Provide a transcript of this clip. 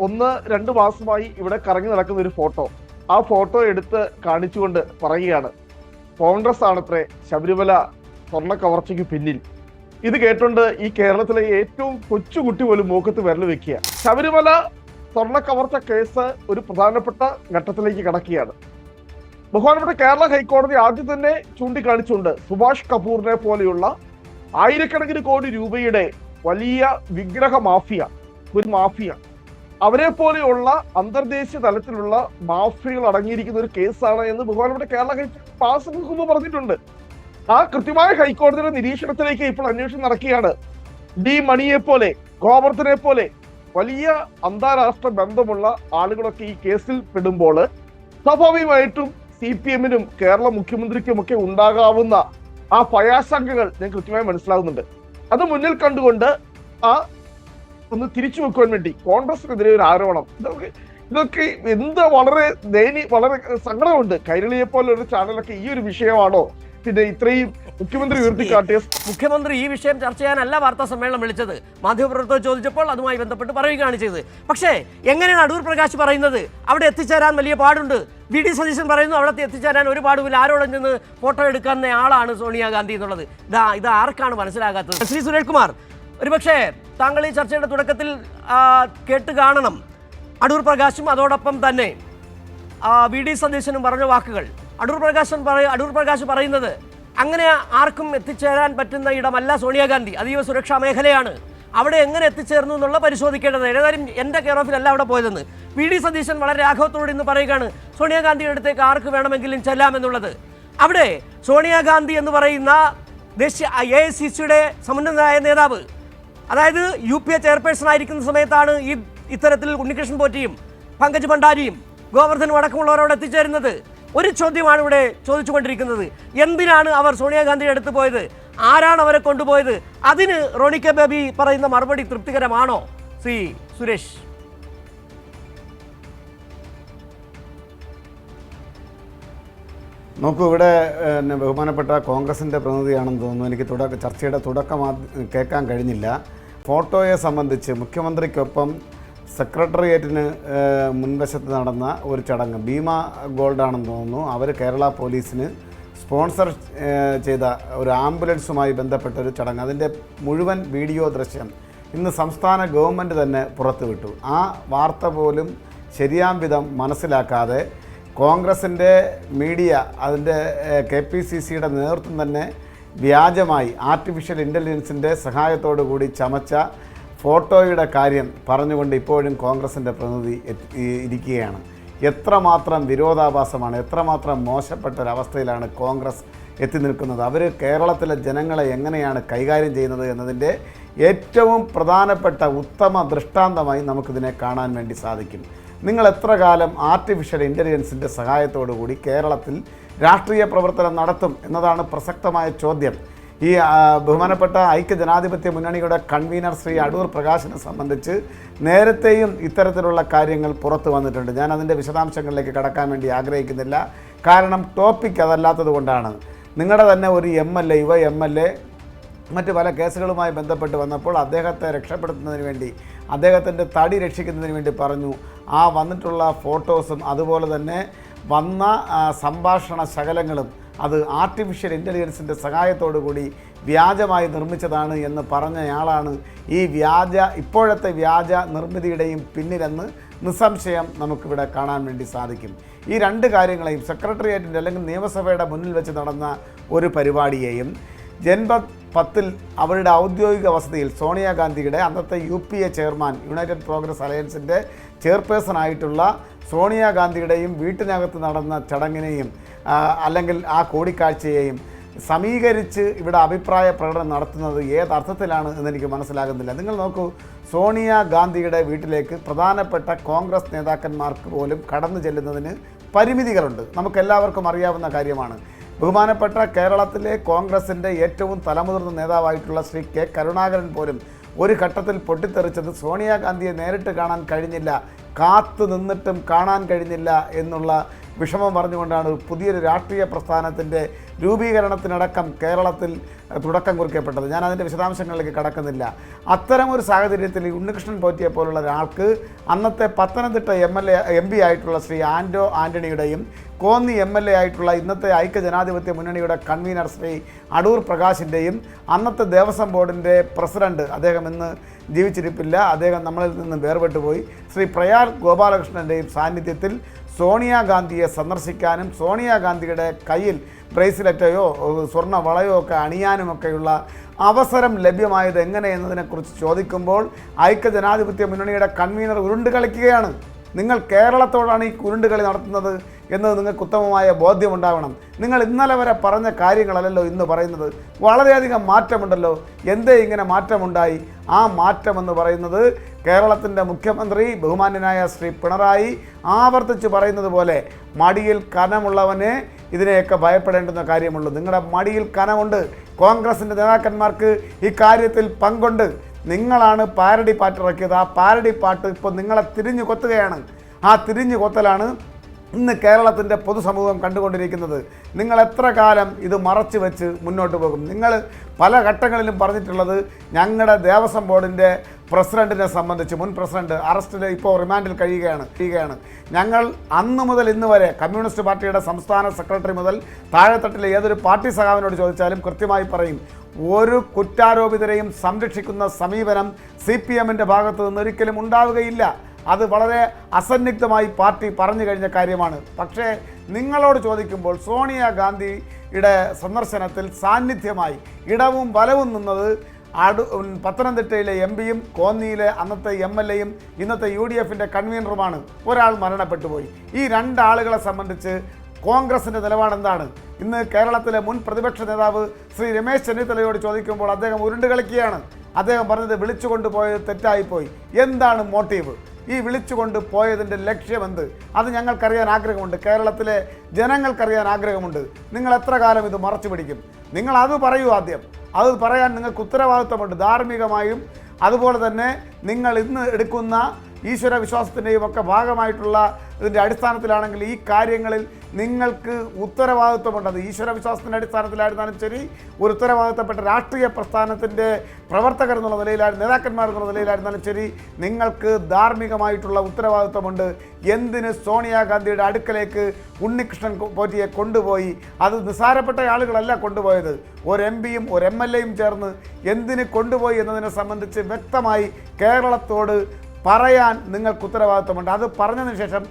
ഒന്ന് രണ്ട് മാസമായി ഇവിടെ കറങ്ങി നടക്കുന്ന ഒരു ഫോട്ടോ. ആ ഫോട്ടോ എടുത്ത് കാണിച്ചുകൊണ്ട് പറയുകയാണ്. കോൺഗ്രസ് ആണത്രേ ശബരിമല സ്വർണ കവർച്ചയ്ക്ക് പിന്നിൽ. ഇത് കേട്ടുകൊണ്ട് ഈ കേരളത്തിലെ ഏറ്റവും കൊച്ചുകുട്ടി പോലും മൂക്കത്ത് വിരൽ വെക്കുക. ശബരിമല സ്വർണ കവർച്ച കേസ് ഒരു പ്രധാനപ്പെട്ട ഘട്ടത്തിലേക്ക് കടക്കുകയാണ്. ബഹുമാനപ്പെട്ട കേരള ഹൈക്കോടതി ആദ്യം തന്നെ ചൂണ്ടിക്കാണിച്ചുകൊണ്ട് സുഭാഷ് കപൂറിനെ പോലെയുള്ള ആയിരക്കണക്കിന് കോടി രൂപയുടെ വലിയ വിഗ്രഹ മാഫിയ ഒരു മാഫിയ അവരെ പോലെയുള്ള അന്തർദേശീയ തലത്തിലുള്ള മാഫിയകൾ അടങ്ങിയിരിക്കുന്ന ഒരു കേസാണ് എന്ന് ബഹുമാനപ്പെട്ട കേരള ഹൈക്കോടതി പാസ് മുമ്പ് പറഞ്ഞിട്ടുണ്ട്. ആ കൃത്യമായ ഹൈക്കോടതിയുടെ നിരീക്ഷണത്തിലേക്ക് ഇപ്പോൾ അന്വേഷണം നടക്കുകയാണ്. ഡി മണിയെ പോലെ ഗോവർദ്ധനെ പോലെ വലിയ അന്താരാഷ്ട്ര ബന്ധമുള്ള ആളുകളൊക്കെ ഈ കേസിൽ പെടുമ്പോൾ സ്വാഭാവികമായിട്ടും സി പി എമ്മിനും കേരള മുഖ്യമന്ത്രിക്കുമൊക്കെ ഉണ്ടാകാവുന്ന ആ ഭയാശങ്കകൾ ഞാൻ കൃത്യമായി മനസ്സിലാകുന്നുണ്ട്. അത് മുന്നിൽ കണ്ടുകൊണ്ട് ആ ഒന്ന് തിരിച്ചു വെക്കുവാൻ വേണ്ടി കോൺഗ്രസിനെതിരെ ഒരു ആരോപണം. ഇതൊക്കെ ഇതൊക്കെ എന്ത് വളരെ ദയനി വളരെ സങ്കടമുണ്ട്. കൈരളിയെ പോലെ ഒരു ചാനലൊക്കെ ഈ ഒരു വിഷയമാണോ? പിന്നെ ഇത്രയും മുഖ്യമന്ത്രി ഉയർത്തിക്കാട്ടിയ മുഖ്യമന്ത്രി ഈ വിഷയം ചർച്ച ചെയ്യാനല്ല വാർത്താ സമ്മേളനം വിളിച്ചത്. മാധ്യമപ്രവർത്തകർ ചോദിച്ചപ്പോൾ അതുമായി ബന്ധപ്പെട്ട് പറയുകയാണ് ചെയ്തത്. പക്ഷേ എങ്ങനെയാണ് അടൂർ പ്രകാശ് പറയുന്നത്? അവിടെ എത്തിച്ചേരാൻ വലിയ പാടുണ്ട്. വി ഡി സതീശൻ പറയുന്നു അവിടെ എത്തിച്ചേരാൻ ഒരു പാടുമില്ല. ആരോടും ചെന്ന് ഫോട്ടോ എടുക്കുന്ന ആളാണ് സോണിയാഗാന്ധി എന്നുള്ളത്. ഇതാ ഇത് ആർക്കാണ് മനസ്സിലാകാത്തത്? ശ്രീ സുരേഷ്കുമാർ ഒരുപക്ഷേ താങ്കൾ ഈ ചർച്ചയുടെ തുടക്കത്തിൽ കേട്ട് കാണണം. അടൂർ പ്രകാശും അതോടൊപ്പം തന്നെ വി ഡി സതീശനും പറഞ്ഞ വാക്കുകൾ. അടൂർ പ്രകാശൻ പറയ അടൂർ പ്രകാശ് പറയുന്നത് അങ്ങനെ ആർക്കും എത്തിച്ചേരാൻ പറ്റുന്ന ഇടമല്ല സോണിയാഗാന്ധി. അതീവ സുരക്ഷാ മേഖലയാണ്. അവിടെ എങ്ങനെ എത്തിച്ചേർന്നു എന്നുള്ള പരിശോധിക്കേണ്ടത്. ഏതായാലും എന്റെ കെയർ ഓഫിലല്ല അവിടെ പോയതെന്ന്. വി ഡി സതീശൻ വളരെ രാഘവത്തോട് ഇന്ന് പറയുകയാണ് സോണിയാഗാന്ധിയുടെ അടുത്തേക്ക് ആർക്ക് വേണമെങ്കിലും ചെല്ലാമെന്നുള്ളത് അവിടെ സോണിയാഗാന്ധി എന്ന് പറയുന്ന ദേശീയ എ ഐ സി സിയുടെ സമുന്നതനായ നേതാവ് അതായത് യു പി എ ചെയർപേഴ്സൺ ആയിരിക്കുന്ന സമയത്താണ് ഈ ഇത്തരത്തിൽ ഉണ്ണികൃഷ്ണൻ പോറ്റിയും പങ്കജ് ഭണ്ഡാരിയും ഗോവർദ്ധനും അടക്കമുള്ളവരോട് എത്തിച്ചേരുന്നത്. ഒരു ചോദ്യമാണ് ഇവിടെ ചോദിച്ചുകൊണ്ടിരിക്കുന്നത്. എന്തിനാണ് അവർ സോണിയാഗാന്ധിയുടെ എടുത്തു പോയത്? ആരാണ് അവരെ കൊണ്ടുപോയത്? അതിന് റോണി കെ ബേബി പറയുന്ന മറുപടി തൃപ്തികരമാണോ? സി സുരേഷ്. നോക്കൂ ഇവിടെ ബഹുമാനപ്പെട്ട കോൺഗ്രസിന്റെ പ്രതിനിധിയാണെന്ന് തോന്നുന്നു. എനിക്ക് തുടക്ക ചർച്ചയുടെ തുടക്കം കേൾക്കാൻ കഴിഞ്ഞില്ല. ഫോട്ടോയെ സംബന്ധിച്ച് മുഖ്യമന്ത്രിക്കൊപ്പം സെക്രട്ടേറിയറ്റിന് മുൻവശത്ത് നടന്ന ഒരു ചടങ്ങ്. ഭീമ ഗോൾഡാണെന്ന് തോന്നുന്നു. അവർ കേരള പോലീസിന് സ്പോൺസർ ചെയ്ത ഒരു ആംബുലൻസുമായി ബന്ധപ്പെട്ട ഒരു ചടങ്ങ്. അതിന്റെ മുഴുവൻ വീഡിയോ ദൃശ്യം ഇന്ന് സംസ്ഥാന ഗവൺമെന്റ് തന്നെ പുറത്തുവിട്ടു. ആ വാർത്ത പോലും ശരിയാം വിധം മനസ്സിലാക്കാതെ കോൺഗ്രസിന്റെ മീഡിയ അതിന്റെ കെ പി സി സിയുടെ നേതൃത്വം തന്നെ വ്യാജമായി ആർട്ടിഫിഷ്യൽ ഇന്റലിജൻസിന്റെ സഹായത്തോടു കൂടി ചമച്ച ഫോട്ടോയുടെ കാര്യം പറഞ്ഞുകൊണ്ട് ഇപ്പോഴും കോൺഗ്രസിന്റെ പ്രതിനിധി ഇരിക്കുകയാണ്. എത്രമാത്രം വിരോധാഭാസമാണ് എത്രമാത്രം മോശപ്പെട്ട ഒരവസ്ഥയിലാണ് കോൺഗ്രസ് എത്തി നിൽക്കുന്നത്? അവർ കേരളത്തിലെ ജനങ്ങളെ എങ്ങനെയാണ് കൈകാര്യം ചെയ്യുന്നത് എന്നതിന്റെ ഏറ്റവും പ്രധാനപ്പെട്ട ഉത്തമ ദൃഷ്ടാന്തമായി നമുക്കിതിനെ കാണാൻ വേണ്ടി സാധിക്കും. നിങ്ങൾ എത്ര കാലം ആർട്ടിഫിഷ്യൽ ഇന്റലിജൻസിന്റെ സഹായത്തോടു കൂടി കേരളത്തിൽ രാഷ്ട്രീയ പ്രവർത്തനം നടത്തും എന്നതാണ് പ്രസക്തമായ ചോദ്യം. ഈ ബഹുമാനപ്പെട്ട ഐക്യ ജനാധിപത്യ മുന്നണിയുടെ കൺവീനർ ശ്രീ അടൂർ പ്രകാശിനെ സംബന്ധിച്ച് നേരത്തെയും ഇത്തരത്തിലുള്ള കാര്യങ്ങൾ പുറത്തു വന്നിട്ടുണ്ട്. ഞാൻ അതിന്റെ വിശദാംശങ്ങളിലേക്ക് കടക്കാൻ വേണ്ടി ആഗ്രഹിക്കുന്നില്ല. കാരണം ടോപ്പിക് അതല്ലാത്തത് കൊണ്ടാണ്. നിങ്ങളുടെ തന്നെ ഒരു എം എൽ എ യുവ എം എൽ എ മറ്റ് പല കേസുകളുമായി ബന്ധപ്പെട്ട് വന്നപ്പോൾ അദ്ദേഹത്തെ രക്ഷപ്പെടുത്തുന്നതിന് വേണ്ടി അദ്ദേഹത്തിന്റെ തടി രക്ഷിക്കുന്നതിന് വേണ്ടി പറഞ്ഞു. ആ വന്നിട്ടുള്ള ഫോട്ടോസും അതുപോലെ തന്നെ വന്ന സംഭാഷണ ശകലങ്ങളും അത് ആർട്ടിഫിഷ്യൽ ഇന്റലിജൻസിന്റെ സഹായത്തോടു കൂടി വ്യാജമായി നിർമ്മിച്ചതാണ് എന്ന് പറഞ്ഞയാളാണ് ഈ വ്യാജ ഇപ്പോഴത്തെ വ്യാജ നിർമ്മിതിയുടെയും പിന്നിലെന്ന് നിസ്സംശയം നമുക്കിവിടെ കാണാൻ വേണ്ടി സാധിക്കും. ഈ രണ്ട് കാര്യങ്ങളെയും സെക്രട്ടേറിയറ്റിന്റെ അല്ലെങ്കിൽ നിയമസഭയുടെ മുന്നിൽ വെച്ച് നടന്ന ഒരു പരിപാടിയെയും ജൻപത് പത്തിൽ അവരുടെ ഔദ്യോഗിക വസതിയിൽ സോണിയാഗാന്ധിയുടെ അന്നത്തെ U P A chairman United Progressive അലയൻസിന്റെ chairperson ആയിട്ടുള്ള സോണിയാഗാന്ധിയുടെയും വീട്ടിനകത്ത് നടന്ന ചടങ്ങിനെയും അല്ലെങ്കിൽ ആ കൂടിക്കാഴ്ചയെയും സമീകരിച്ച് ഇവിടെ അഭിപ്രായ പ്രകടനം നടത്തുന്നത് ഏതർത്ഥത്തിലാണ് എന്നെനിക്ക് മനസ്സിലാകുന്നില്ല. നിങ്ങൾ നോക്കൂ സോണിയ ഗാന്ധിയുടെ വീട്ടിലേക്ക് പ്രധാനപ്പെട്ട കോൺഗ്രസ് നേതാക്കന്മാർക്ക് പോലും കടന്നു ചെല്ലുന്നതിന് പരിമിതികളുണ്ട്. നമുക്കെല്ലാവർക്കും അറിയാവുന്ന കാര്യമാണ്. ബഹുമാനപ്പെട്ട കേരളത്തിലെ കോൺഗ്രസിന്റെ ഏറ്റവും തലമുതിർന്ന നേതാവായിട്ടുള്ള ശ്രീ കെ കരുണാകരൻ പോലും ഒരു ഘട്ടത്തിൽ പൊട്ടിത്തെറിച്ചത് സോണിയാഗാന്ധിയെ നേരിട്ട് കാണാൻ കഴിഞ്ഞില്ല കാത്തു നിന്നിട്ടും കാണാൻ കഴിഞ്ഞില്ല എന്നുള്ള വിഷമം പറഞ്ഞുകൊണ്ടാണ് പുതിയൊരു രാഷ്ട്രീയ പ്രസ്ഥാനത്തിന്റെ രൂപീകരണത്തിനടക്കം കേരളത്തിൽ തുടക്കം കുറിക്കപ്പെട്ടത്. ഞാൻ അതിന്റെ വിശദാംശങ്ങളിലേക്ക് കടക്കുന്നില്ല. അത്തരം ഒരു സാഹചര്യത്തിൽ ഉണ്ണികൃഷ്ണൻ പോറ്റിയെ പോലുള്ള ഒരാൾക്ക് അന്നത്തെ Pathanamthitta M L A M P ആയിട്ടുള്ള ശ്രീ ആൻഡോ ആന്റണിയുടെയും കോന്നി എം എൽ എ ആയിട്ടുള്ള ഇന്നത്തെ ഐക്യ ജനാധിപത്യ മുന്നണിയുടെ കൺവീനർ ശ്രീ അടൂർ പ്രകാശിന്റെയും അന്നത്തെ ദേവസ്വം ബോർഡിന്റെ പ്രസിഡന്റ് അദ്ദേഹം ഇന്ന് ജീവിച്ചിരിപ്പില്ല. അദ്ദേഹം നമ്മളിൽ നിന്ന് വേർപെട്ടു പോയി. ശ്രീ പ്രയാർ ഗോപാലകൃഷ്ണന്റെയും സാന്നിധ്യത്തിൽ സോണിയാഗാന്ധിയെ സന്ദർശിക്കാനും സോണിയാഗാന്ധിയുടെ കയ്യിൽ ബ്രേസ്ലെറ്റയോ സ്വർണ വളയോ ഒക്കെ അണിയാനുമൊക്കെയുള്ള അവസരം ലഭ്യമായത് എങ്ങനെ എന്നതിനെക്കുറിച്ച് ചോദിക്കുമ്പോൾ ഐക്യ ജനാധിപത്യ മുന്നണിയുടെ കൺവീനർ ഉരുണ്ട് കളിക്കുകയാണ് നിങ്ങൾ കേരളത്തോടാണ് ഈ ഉരുണ്ടുകളി നടത്തുന്നത്? എന്നത് നിങ്ങൾക്ക് ഉത്തമമായ ബോധ്യമുണ്ടാവണം. നിങ്ങൾ ഇന്നലെ വരെ പറഞ്ഞ കാര്യങ്ങളല്ലല്ലോ ഇന്ന് പറയുന്നത്. വളരെയധികം മാറ്റമുണ്ടല്ലോ. എന്തേ ഇങ്ങനെ മാറ്റമുണ്ടായി? ആ മാറ്റമെന്ന് പറയുന്നത് കേരളത്തിന്റെ മുഖ്യമന്ത്രി ബഹുമാന്യനായ ശ്രീ പിണറായി ആവർത്തിച്ച് പറയുന്നത് പോലെ മടിയിൽ കനമുള്ളവന് ഇതിനെയൊക്കെ ഭയപ്പെടേണ്ടുന്ന കാര്യമുള്ളൂ. നിങ്ങളുടെ മടിയിൽ കനമുണ്ട്. കോൺഗ്രസിന്റെ നേതാക്കന്മാർക്ക് ഈ കാര്യത്തിൽ പങ്കുണ്ട്. നിങ്ങളാണ് പാരഡി പാട്ട് ഇറക്കിയത് ആ പാരഡി പാട്ട് ഇപ്പോൾ നിങ്ങളെ തിരിഞ്ഞു കൊത്തുകയാണ്. ആ തിരിഞ്ഞു കൊത്തലാണ് ഇന്ന് കേരളത്തിന്റെ പൊതുസമൂഹം കണ്ടുകൊണ്ടിരിക്കുന്നത് നിങ്ങൾ എത്ര കാലം ഇത് മറച്ചു വെച്ച് മുന്നോട്ട് പോകും? നിങ്ങൾ പല ഘട്ടങ്ങളിലും പറഞ്ഞിട്ടുള്ളത് ഞങ്ങളുടെ ദേവസ്വം ബോർഡിന്റെ പ്രസിഡന്റിനെ സംബന്ധിച്ച് മുൻ പ്രസിഡന്റ് അറസ്റ്റിൽ ഇപ്പോൾ റിമാൻഡിൽ കഴിയുകയാണ് കഴിയുകയാണ്. ഞങ്ങൾ അന്ന് മുതൽ ഇന്ന് വരെ കമ്മ്യൂണിസ്റ്റ് പാർട്ടിയുടെ സംസ്ഥാന സെക്രട്ടറി മുതൽ താഴെത്തട്ടിലെ ഏതൊരു പാർട്ടി സഖാവിനോട് ചോദിച്ചാലും കൃത്യമായി പറയും ഒരു കുറ്റാരോപിതരെയും സംരക്ഷിക്കുന്ന സമീപനം സി പി എമ്മിന്റെ ഭാഗത്തു നിന്ന് ഒരിക്കലും ഉണ്ടാവുകയില്ല. അത് വളരെ അസന്നിഗ്ധമായി പാർട്ടി പറഞ്ഞു കഴിഞ്ഞ കാര്യമാണ്. പക്ഷേ നിങ്ങളോട് ചോദിക്കുമ്പോൾ സോണിയാഗാന്ധിയുടെ സന്ദർശനത്തിൽ സാന്നിധ്യമായി ഇടവും വലവും നിന്നത് അടു പത്തനംതിട്ടയിലെ എം പിയും കോന്നിയിലെ അന്നത്തെ എം എൽ എയും ഇന്നത്തെ യു ഡി എഫിന്റെ കൺവീനറുമാണ്. ഒരാൾ മരണപ്പെട്ടു പോയി ഈ രണ്ടാളുകളെ സംബന്ധിച്ച് കോൺഗ്രസിന്റെ നിലപാടെന്താണ്? ഇന്ന് കേരളത്തിലെ മുൻ പ്രതിപക്ഷ നേതാവ് ശ്രീ രമേശ് ചെന്നിത്തലയോട് ചോദിക്കുമ്പോൾ അദ്ദേഹം ഉരുണ്ട് കളിക്കുകയാണ്. അദ്ദേഹം പറഞ്ഞത് വിളിച്ചു കൊണ്ടുപോയത് തെറ്റായിപ്പോയി. എന്താണ് മോട്ടീവ്? ഈ വിളിച്ചുകൊണ്ട് പോയതിന്റെ ലക്ഷ്യമെന്ത്? അത് ഞങ്ങൾക്കറിയാൻ ആഗ്രഹമുണ്ട്. കേരളത്തിലെ ജനങ്ങൾക്കറിയാൻ ആഗ്രഹമുണ്ട്. നിങ്ങൾ എത്ര കാലം ഇത് മറച്ചു പിടിക്കും? നിങ്ങൾ അത് പറയൂ ആദ്യം. അത് പറയാൻ നിങ്ങൾക്ക് ഉത്തരവാദിത്വമുണ്ട് ധാർമ്മികമായും. അതുപോലെ തന്നെ നിങ്ങൾ ഇന്ന് എടുക്കുന്ന ഈശ്വര വിശ്വാസത്തിന്റെയും ഒക്കെ ഭാഗമായിട്ടുള്ള ഇതിന്റെ അടിസ്ഥാനത്തിലാണെങ്കിൽ ഈ കാര്യങ്ങളിൽ നിങ്ങൾക്ക് ഉത്തരവാദിത്വമുണ്ട് അത് ഈശ്വര വിശ്വാസത്തിന്റെ അടിസ്ഥാനത്തിലായിരുന്നാലും ശരി ഒരു ഉത്തരവാദിത്തപ്പെട്ട രാഷ്ട്രീയ പ്രസ്ഥാനത്തിന്റെ പ്രവർത്തകർ എന്നുള്ള നിലയിലായിരുന്നു നേതാക്കന്മാർ എന്നുള്ള നിലയിലായിരുന്നാലും ശരി നിങ്ങൾക്ക് ധാർമ്മികമായിട്ടുള്ള ഉത്തരവാദിത്വമുണ്ട്. എന്തിന് സോണിയാഗാന്ധിയുടെ അടുക്കലേക്ക് ഉണ്ണികൃഷ്ണൻ പോറ്റിയെ കൊണ്ടുപോയി? അത് നിസ്സാരപ്പെട്ട ആളുകളല്ല കൊണ്ടുപോയത്. ഒരു എം പിയും ഒരു എം എൽ എയും ചേർന്ന് എന്തിന് കൊണ്ടുപോയി എന്നതിനെ സംബന്ധിച്ച് വ്യക്തമായി കേരളത്തോട് പറയാൻ നിങ്ങൾക്ക് ഉത്തരവാദിത്വമുണ്ട്. അത് പറഞ്ഞതിന് ശേഷം